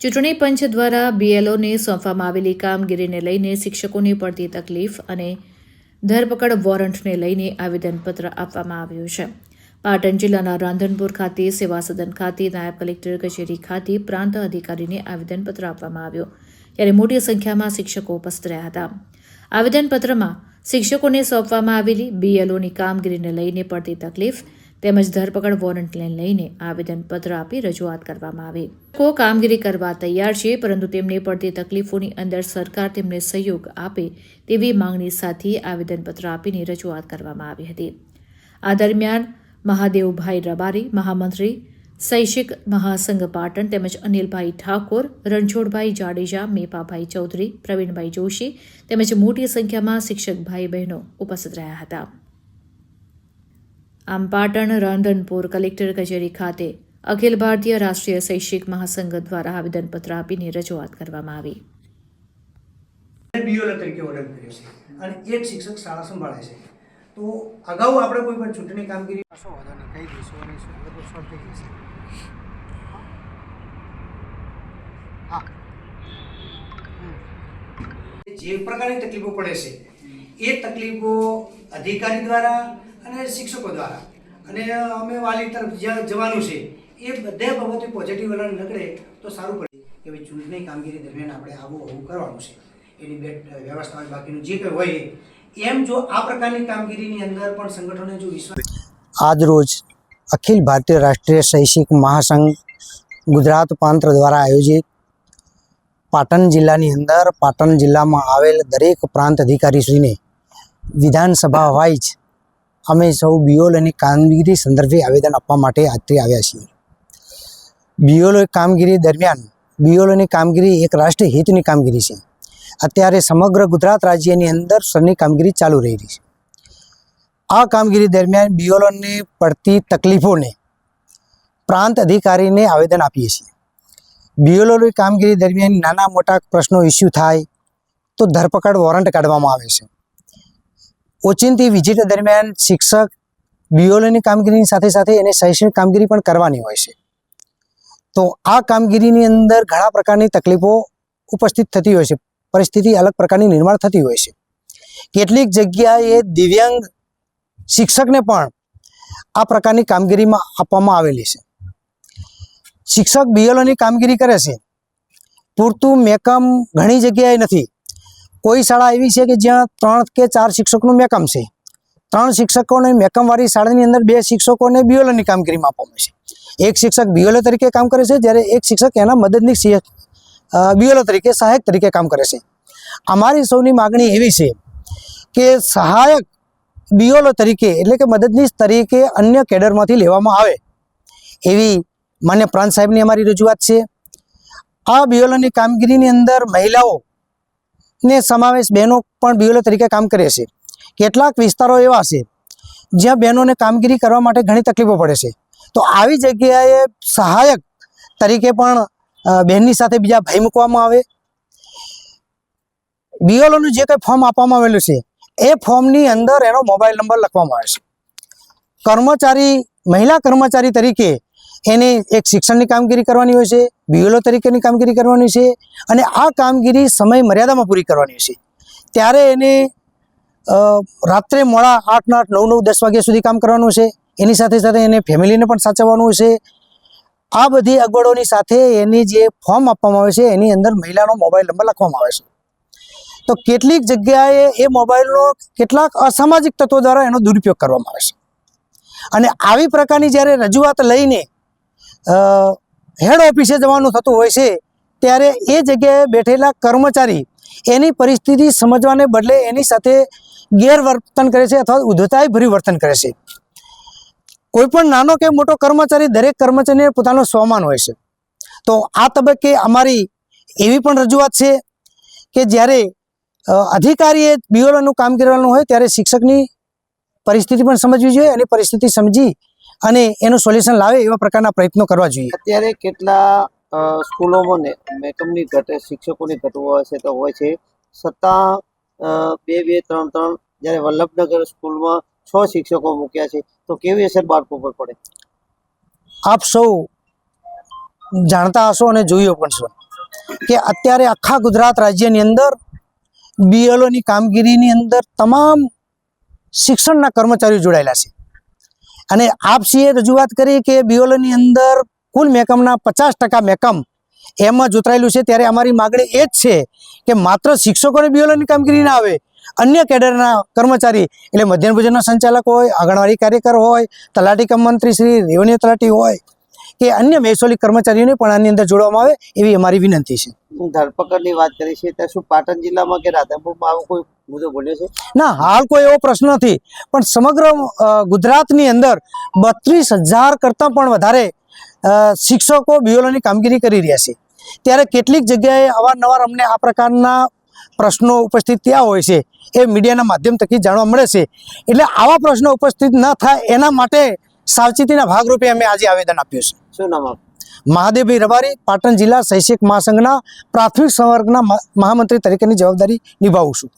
ચૂંટણી પંચ દ્વારા બીએલઓને સોંપવામાં આવેલી કામગીરીને લઈને શિક્ષકોને પડતી તકલીફ અને ધરપકડ વોરંટને લઈને આવેદનપત્ર આપવામાં આવ્યું છે. પાટણ જિલ્લાના રાંધનપુર ખાતે સેવા સદન ખાતે, નાયબ કલેક્ટર કચેરી ખાતે પ્રાંત અધિકારીને આવેદનપત્ર આપવામાં આવ્યું, ત્યારે મોટી સંખ્યામાં શિક્ષકો ઉપસ્થિત રહ્યા હતા. આવેદનપત્રમાં શિક્ષકોને સોંપવામાં આવેલી બીએલઓની કામગીરીને લઈને પડતી તકલીફ તેમજ ધરપકડ વોરંટને લઈને આવેદનપત્ર આપી રજૂઆત કરવામાં આવી. કો કામગીરી કરવા તૈયાર છે, પરંતુ તેમને પડતી તકલીફોની અંદર સરકાર તેમને સહયોગ આપે તેવી માંગણી સાથે આવેદનપત્ર આપીને રજૂઆત કરવામાં આવી હતી. આ દરમિયાન મહાદેવભાઈ રબારી, મહામંત્રી શૈક્ષિક મહાસંઘ પાટણ તેમજ અનિલભાઈ ઠાકોર, રણછોડભાઈ જાડેજા, મેપાભાઈ ચૌધરી, પ્રવીણભાઈ જોશી તેમજ મોટી સંખ્યામાં શિક્ષક ભાઈ બહેનો ઉપસ્થિત રહ્યા હતા. આમ પાટણ રાંધનપુર કલેક્ટર કચેરી ખાતે અખિલ ભારતીય રાષ્ટ્રીય શૈક્ષિક મહાસંઘ દ્વારા આવેદનપત્ર આપીને રજૂઆત કરવામાં આવી. બીઓલો તરીકે ઓર્ડર કર્યો છે અને એક શિક્ષક શાળા સંભાળે છે. તો અગાઉ આપણે કોઈ પણ ચૂંટણી કામગીરી કહી દઈશું અને સોલ્વ થઈ જશે હા. જે પ્રકારની તકલીફો પડે છે એ તકલીફો અધિકારી દ્વારા અને શિક્ષકો દ્વારા. અને અમે વાલી તરફ જવાનું છે, એ બધે બાબતે પોઝિટિવ વલણ નીકળે તો સારું પડે. કે ભાઈ ચૂંટણી કામગીરી દરમિયાન આપણે આવું આવું કરવાનું છે. એની બે વ્યવસ્થા બાકીનું જે કંઈ હોય, એમ જો આ પ્રકારની કામગીરીની અંદર પણ સંગઠનોને જો વિશ્વાસ આજરોજ અખિલ ભારતીય રાષ્ટ્રીય શૈક્ષિક મહાસંઘ ગુજરાત પ્રાંત દ્વારા આયોજિત પાટણ જિલ્લાની અંદર પાટણ જિલ્લામાં આવેલ દરેક પ્રાંત અધિકારીશ્રીને વિધાનસભા વાઇઝ અમે સૌ બીઓલોની કામગીરી સંદર્ભે આવેદન આપવા માટે આત્રી આવ્યા છીએ. બીઓલો કામગીરી દરમિયાન બીઓલોની કામગીરી એક રાષ્ટ્રીય હિતની કામગીરી છે. અત્યારે સમગ્ર ગુજરાત રાજ્યની અંદર સરની કામગીરી ચાલુ રહી રહી છે. આ કામગીરી દરમિયાન બીઓલોને પડતી તકલીફોને પ્રાંત અધિકારીને આવેદન આપીએ છીએ. બીઓલોની કામગીરી દરમિયાન નાના મોટા પ્રશ્નો ઇસ્યુ થાય તો ધરપકડ વોરંટ કાઢવામાં આવે છે. ઓચિંતી વિઝિટ દરમિયાન શિક્ષક બીઓલોની કામગીરીની સાથે સાથે એને શૈક્ષણિક કામગીરી પણ કરવાની હોય છે. તો આ કામગીરીની અંદર ઘણા પ્રકારની તકલીફો ઉપસ્થિત થતી હોય છે. પરિસ્થિતિ અલગ પ્રકારની નિર્માણ થતી હોય છે. કેટલીક જગ્યાએ દિવ્યાંગ શિક્ષકને પણ આ પ્રકારની કામગીરીમાં આપવામાં આવેલી છે. શિક્ષક બીએલઓની કામગીરી કરે છે. પૂરતું મેકમ ઘણી જગ્યાએ નથી. કોઈ શાળા એવી છે કે જ્યાં ત્રણ કે ચાર શિક્ષકનું મેકમ છે. ત્રણ શિક્ષકોને મેકમવાળી શાળાની અંદર બે શિક્ષકોને બીઓલોની કામગીરીમાં આપવામાં છે. એક શિક્ષક બીઓલો તરીકે કામ કરે છે, જ્યારે એક શિક્ષક એના મદદની બીઓલો તરીકે, સહાયક તરીકે કામ કરે છે. અમારી સૌની માગણી એવી છે કે સહાયક બીઓલો તરીકે, એટલે કે મદદનીશ તરીકે અન્ય કેડરમાંથી લેવામાં આવે. એવી માન્ય પ્રાંત સાહેબની અમારી રજૂઆત છે. આ બીઓલોની કામગીરીની અંદર મહિલાઓ ને સમાવેશ બહેનો પણ બીઓલો તરીકે કામ કરે છે. કેટલાક વિસ્તારો એવા છે, જ્યાં બહેનોને કામગીરી કરવા માટે ઘણી તકલીફો પડે છે. તો આવી જગ્યાએ સહાયક તરીકે પણ બહેનની સાથે બીજા ભાઈ મૂકવામાં આવે. બીઓલોનું જે કંઈ ફોર્મ આપવામાં આવેલું છે, એ ફોર્મની અંદર એનો મોબાઈલ નંબર લખવામાં આવે છે. કર્મચારી, મહિલા કર્મચારી તરીકે એને એક શિક્ષણની કામગીરી કરવાની હોય છે બીએલઓ તરીકેની કામગીરી કરવાની છે અને આ કામગીરી સમય મર્યાદામાં પૂરી કરવાની છે. ત્યારે એને રાત્રે મોડા આઠ આઠ, નવ નવ, દસ વાગ્યા સુધી કામ કરવાનું છે. એની સાથે સાથે એને ફેમિલીને પણ સાચવવાનું છે. આ બધી અગવડોની સાથે એની જે ફોર્મ આપવામાં આવે છે, એની અંદર મહિલાનો મોબાઈલ નંબર લખવામાં આવે છે. તો કેટલીક જગ્યાએ એ મોબાઈલનો કેટલાક અસામાજિક તત્વો દ્વારા એનો દુરુપયોગ કરવામાં આવે છે. અને આવી પ્રકારની જ્યારે રજૂઆત લઈને હેડ ઓફિસે જવાનું થતું હોય છે, ત્યારે એ જગ્યાએ બેઠેલા કર્મચારી એની પરિસ્થિતિ સમજવાને બદલે એની સાથે ગેરવર્તન કરે છે અથવા ઉદ્ધતાય ભર્યું વર્તન કરે છે. કોઈ પણ નાનો કે મોટો કર્મચારી દરેક કર્મચારીને પોતાનો સ્વમાન હોય છે. તો આ તબક્કે અમારી એવી પણ રજૂઆત છે કે જ્યારે અધિકારીએ બીઓલોનું કામ કરવાનું હોય ત્યારે શિક્ષકની પરિસ્થિતિ પણ સમજવી જોઈએ અને પરિસ્થિતિ સમજી અને એનું સોલ્યુશન લાવે એવા પ્રકારના પ્રયત્નો કરવા જોઈએ. અત્યારે કેટલા સ્કૂલોમાં મેકમની ઘટે શિક્ષકોની ઘટ છે તો હોય છે. છતાં બે બે ત્રણ ત્રણ જ્યારે વલ્લભનગર સ્કૂલમાં છ શિક્ષકો મૂક્યા છે તો કેવી અસર બાળકો પર પડે? આપ સૌ જાણતા હશો અને જોયો પણ છો કે અત્યારે આખા ગુજરાત રાજ્યની અંદર બીએલઓની કામગીરીની અંદર તમામ શિક્ષણના કર્મચારીઓ જોડાયેલા છે. અને આપસીએ રજૂઆત કરી કે બીએલઓની અંદર કુલ મેકમના પચાસ ટકા મેકમ એમાં જોતરાયેલું છે. ત્યારે અમારી માગણી એ જ છે કે માત્ર શિક્ષકોને બીએલઓની કામગીરી ના આવે, અન્ય કેડરના કર્મચારી, એટલે મધ્યાહન ભોજનના સંચાલક હોય, આંગણવાડી કાર્યકર હોય, તલાટી કમ મંત્રી શ્રી રેવન્યુ તલાટી હોય કે અન્ય મહેસૂલી કર્મચારીઓને પણ આની અંદર જોડવામાં આવે એવી અમારી વિનંતી છે. ધરપકડની વાત કરી છે ત્યાં શું પાટણ જિલ્લામાં કે રાધનપુરમાં આવો કોઈ મુદ્દો બન્યો છે? ના હાલ કોઈ એવો પ્રશ્ન નથી પણ સમગ્ર ગુજરાતની અંદર બત્રીસ હજાર કરતાં પણ વધારે શિક્ષકો બીઓલોની કામગીરી કરી રહ્યા છે. ત્યારે કેટલીક જગ્યાએ અવારનવાર અમને આ પ્રકારના પ્રશ્નો ઉપસ્થિત ત્યાં હોય છે એ મીડિયાના માધ્યમ થકી જાણવા મળે છે. એટલે આવા પ્રશ્નો ઉપસ્થિત ન થાય એના માટે સાવચેતીના ભાગરૂપે અમે આજે આવેદન આપ્યું છે. શું નામ મહાદેવભાઈ રબારી પાટણ જિલ્લા શૈક્ષિક મહાસંઘના પ્રાથમિક સંવર્ગના મહામંત્રી તરીકેની જવાબદારી નિભાવું છું.